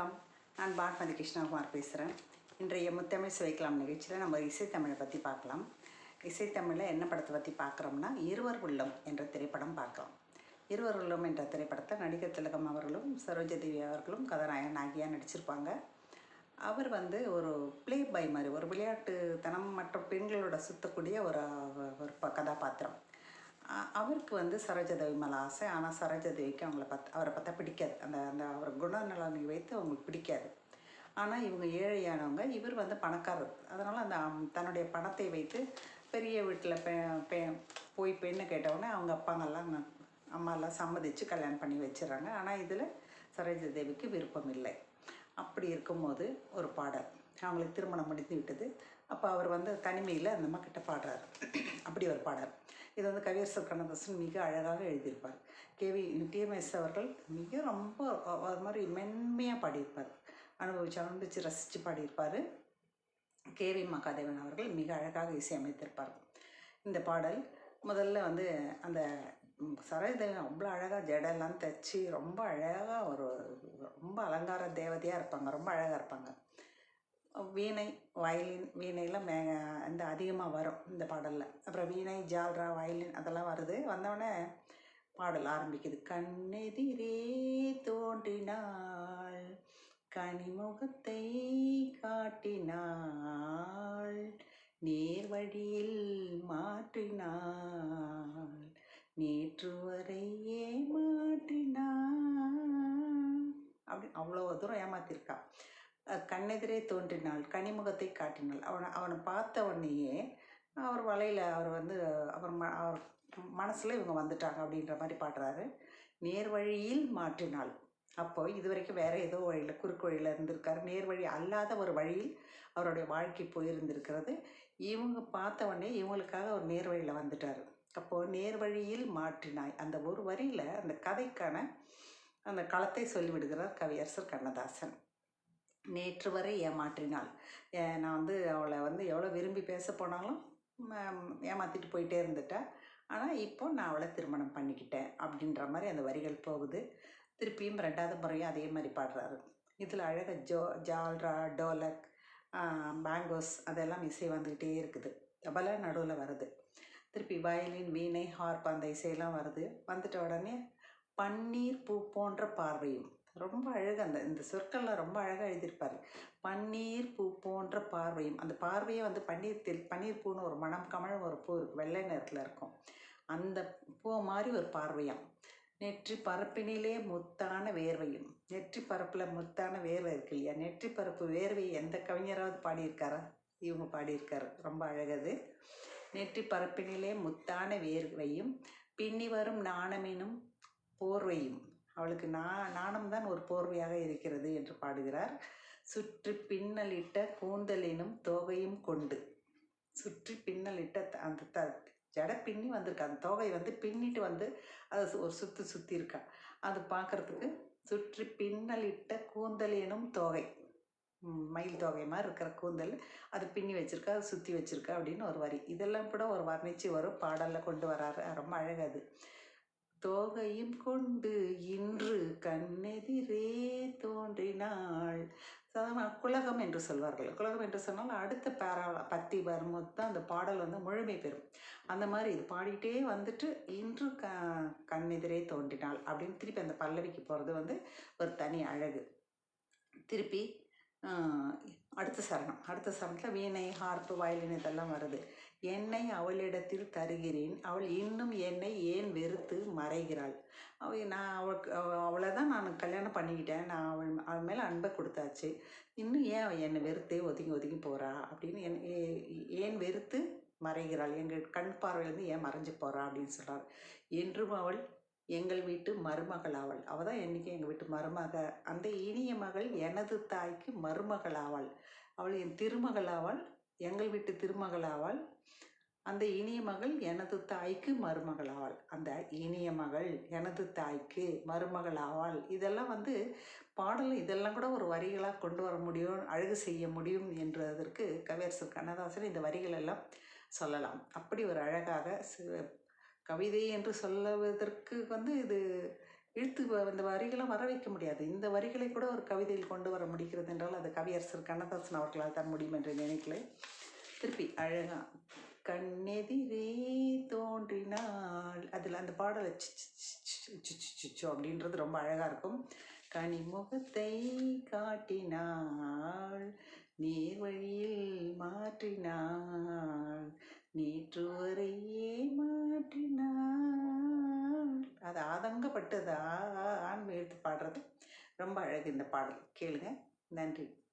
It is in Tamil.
வணக்கம். நான் பாட்மதி கிருஷ்ணகுமார் பேசுகிறேன் இன்றைய முத்தமிழ் சுவைக்கலாம் நிகழ்ச்சியில் நம்ம இசைத்தமிழை பற்றி பார்க்கலாம். இசைத்தமிழில் என்ன படத்தை பற்றி பார்க்குறோம்னா இருவர் உள்ளம் என்ற திரைப்படம் பார்க்கலாம். இருவர் உள்ளம் என்ற திரைப்படத்தை நடிகர் திலகம் அவர்களும் சரோஜதேவி அவர்களும் கதாநாயகன் ஆகியா நடிச்சிருப்பாங்க. அவர் வந்து ஒரு ப்ளே பை மாதிரி ஒரு விளையாட்டுத்தனம் மற்ற பெண்களோட சுற்றக்கூடிய ஒரு ஒரு ப- கதாபாத்திரம். அவருக்கு வந்து சரோஜதேவி மேலே ஆசை. ஆனால் சரோஜதேவிக்கு அவங்கள பார்த்து அவரை பார்த்தா பிடிக்காது. அந்த அந்த அவர் குணநலனை வைத்து அவங்களுக்கு பிடிக்காது. ஆனால் இவங்க ஏழையானவங்க இவர் வந்து பணக்காரர். அதனால் அந்த தன்னுடைய பணத்தை வைத்து பெரிய வீட்டில் பெ பெ போய் பெண்ணு கேட்டவுடனே அவங்க அப்பாங்கெல்லாம் அம்மாலாம் சம்மதித்து கல்யாணம் பண்ணி வச்சிடறாங்க. ஆனால் இதில் சரோஜதேவிக்கு விருப்பம் இல்லை. அப்படி இருக்கும்போது ஒரு பாடல். அவங்களுக்கு திருமணம் முடிந்து விட்டது. அப்போ அவர் வந்து தனிமையில் அந்த அம்மா கிட்ட பாடுறாரு. அப்படி ஒரு பாடல். இது வந்து கவியரசர் கண்ணதாசன் மிக அழகாக எழுதியிருப்பார். கேவி டிஎம்எஸ் அவர்கள் மிக ரொம்ப அது மாதிரி மென்மையாக பாடியிருப்பார். அனுபவிச்சு அனுபவிச்சு ரசித்து பாடியிருப்பார். கேவி மகாதேவன் அவர்கள் மிக அழகாக இசையமைத்திருப்பார் இந்த பாடல் முதல்ல வந்து அந்த ம், சரோஜதேவன் அவ்வளோ அழகாக ஜடெல்லாம் தைச்சி ரொம்ப அழகாக ஒரு ரொம்ப அலங்கார தேவதையாக இருப்பாங்க ரொம்ப அழகாக இருப்பாங்க. வீணை வயலின் வீணையில் மே இந்த அதிகமாக வரும் இந்த பாடலில். அப்புறம் வீணை ஜால்ரா வயலின் அதெல்லாம் வருது. வந்தோடனே பாடல் ஆரம்பிக்குது. கண்ணெதிரே தோன்றினாள் கனிமுகத்தை காட்டினாள் நேர் வழியில் மாற்றினாள் நேற்று வரை ஏமாற்றினாள் அப்படி அவ்வளோ தூரம் ஏமாத்திருக்கா. கண்ணெதிரே தோன்றினாள் கனிமுகத்தை காட்டினாள். அவனை அவனை பார்த்த உடனேயே அவர் வலையில் அவர் வந்து அவர் ம அவர் மனசில் இவங்க வந்துட்டாங்க அப்படின்ற மாதிரி பாடுறாரு. நேர் வழியில் மாற்றினாள். அப்போ இது வரைக்கும் வேறு ஏதோ வழியில் குறுக்கு வழியில் இருந்திருக்காரு. நேர் வழி அல்லாத ஒரு வழியில் அவருடைய வாழ்க்கை போயிருந்திருக்கிறது. இவங்க பார்த்த உடனே இவங்களுக்காக ஒரு நேர் வழியில் வந்துட்டார். அப்போது நேர் வழியில் மாற்றினாய். அந்த ஒரு வரியில் அந்த கதைக்கான அந்த களத்தை சொல்லிவிடுகிறார் கவியரசர் கண்ணதாசன். நேற்று வரை ஏமாற்றினாள். நான் வந்து அவளை வந்து எவ்வளோ விரும்பி பேச போனாலும் ஏமாற்றிட்டு போயிட்டே இருந்துட்டேன் ஆனால் இப்போ நான் அவளை திருமணம் பண்ணிக்கிட்டேன் அப்படின்ற மாதிரி அந்த வரிகள் போகுது. திருப்பியும் ரெண்டாவது முறையும் அதே மாதிரி பாடுறாரு. இதில் அழகாக ஜோ ஜால்ரா டோலக் பேங்கோஸ் அதெல்லாம் இசை வந்துக்கிட்டே இருக்குது. தபலா நடுவில் வருது. திருப்பி வயலின் வீணை ஹார்ப் அந்த இசையெல்லாம் வருது. வந்துட்ட உடனே பன்னீர் பூ போன்ற பார்வையும் ரொம்ப அழகு அந்த இந்த சொற்கள்லாம் ரொம்ப அழகாக எழுதியிருப்பார். பன்னீர் பூ போன்ற பார்வையும் அந்த பார்வையே வந்து பன்னீர் தெல் பன்னீர் பூன்னு ஒரு மணம் கமழும் ஒரு பூ இருக்கு வெள்ளை நிறத்தில் இருக்கும். அந்த பூ மாதிரி ஒரு பார்வையாம் நெற்றி பரப்பினிலே முத்தான வேர்வையும் நெற்றி பரப்பில் முத்தான வேர்வை இருக்கு இல்லையா? நெற்றி பரப்பு வேர்வையை எந்த கவிஞராவது பாடியிருக்காரா? இவங்க பாடியிருக்காரு. ரொம்ப அழகது. நெற்றி பரப்பினிலே முத்தான வேர்வையும் பின்னி வரும் நாணமெனும் போர்வையும் அவளுக்கு நா நாணம்தான் ஒரு போர்வையாக இருக்கிறது என்று பாடுகிறார். சுற்றி பின்னலிட்ட கூந்தலினும் தோகையும் கொண்டு. சுற்றி பின்னலிட்ட த- அந்த த ஜடை பின்னி வந்திருக்கா. அந்த தோகை வந்து பின்னிட்டு வந்து அதை ஒரு சுற்றி சுற்றி இருக்கா. அது பார்க்கறதுக்கு சுற்றி பின்னலிட்ட கூந்தலினும் தோகை. மயில் தோகை மாதிரி இருக்கிற கூந்தல் அது பின்னி வச்சிருக்கா அது சுற்றி வச்சிருக்கா அப்படின்னு ஒரு வரி. இதெல்லாம் கூட ஒரு வர்ணிச்சு வரும் பாடலில் கொண்டு வராரு. ரொம்ப அழகது தோகையும் கொண்டு இன்று கண்ணெதிரே தோன்றினாள். சாதாரண குலகம் என்று சொல்வார்கள். குலகம் என்று சொன்னால் அடுத்த பேரா பத்தி வரும்போது தான் அந்த பாடல் வந்து முழுமை பெறும். அந்த மாதிரி இது பாடிட்டே வந்துட்டு இன்று க கண்ணெதிரே தோன்றினாள் அப்படின்னு திருப்பி அந்த பல்லவிக்கு போகிறது வந்து ஒரு தனி அழகு. திருப்பி அடுத்த சரணம். அடுத்த சரணத்தில் வீணை ஹார்ப்பு வயலின் இதெல்லாம் வருது. என்னை அவளிடத்தில் தருகிறேன். அவள் இன்னும் என்னை ஏன் வெறுத்து மறைகிறாள்? அவ நான் அவளுக்கு அவளை தான் நான் கல்யாணம் பண்ணிக்கிட்டேன். நான் அவள் அவள் மேலே அன்பை கொடுத்தாச்சு. இன்னும் ஏன் அவள் என்னை வெறுத்தே ஒதுங்கி ஒதுங்கி போகிறா அப்படின்னு என் ஏ- ஏன் வெறுத்து மறைகிறாள்? எங்கள் கண் பார்வையிலேருந்து ஏன் மறைஞ்சு போகிறா அப்படின்னு சொல்கிறாள் என்றும் அவள் எங்கள் வீட்டு மருமகள் அவள். அவள் தான் என்றைக்கும் எங்கள் வீட்டு மருமக. அந்த இனிய மகள் எனது தாய்க்கு மருமகள் ஆவாள் அவள் என் திருமகள் ஆவாள் எங்கள் வீட்டு திருமகள் ஆவாள் அந்த இனிய மகள் எனது தாய்க்கு மருமகள் ஆவாள் அந்த இனிய மகள் எனது தாய்க்கு மருமகள் ஆவாள் இதெல்லாம் வந்து பாடல் இதெல்லாம் கூட ஒரு வரிகளாக கொண்டு வர முடியும் அழகு செய்ய முடியும் என்றதற்கு கவியரசர் கண்ணதாசன் இந்த வரிகள் எல்லாம் சொல்லலாம். அப்படி ஒரு அழகாக கவிதை என்று சொல்லுவதற்கு வந்து இது இழுத்து வ- அந்த வர வைக்க முடியாது. இந்த வரிகளை கூட ஒரு கவிதையில் கொண்டு வர முடிகிறது என்றால் அது கவியரசர் கண்ணதாசன் அவர்களால் தான் முடியும் என்று நினைக்கிறேன் திருப்பி அழகா கண்ணெதிரே தோன்றினால் அதில் அந்த பாடலை சி, அப்படின்றது ரொம்ப அழகாக இருக்கும். கனிமுகத்தை காட்டினாள் நீர் வழியில் மாற்றினாள் நேற்று வரை மாற்றினாள் அது ஆதங்கப்பட்டு ஆ, ஆ, ஆன்னு எடுத்து பாடுறது. ரொம்ப அழகு இந்த பாடல். கேளுங்க. நன்றி.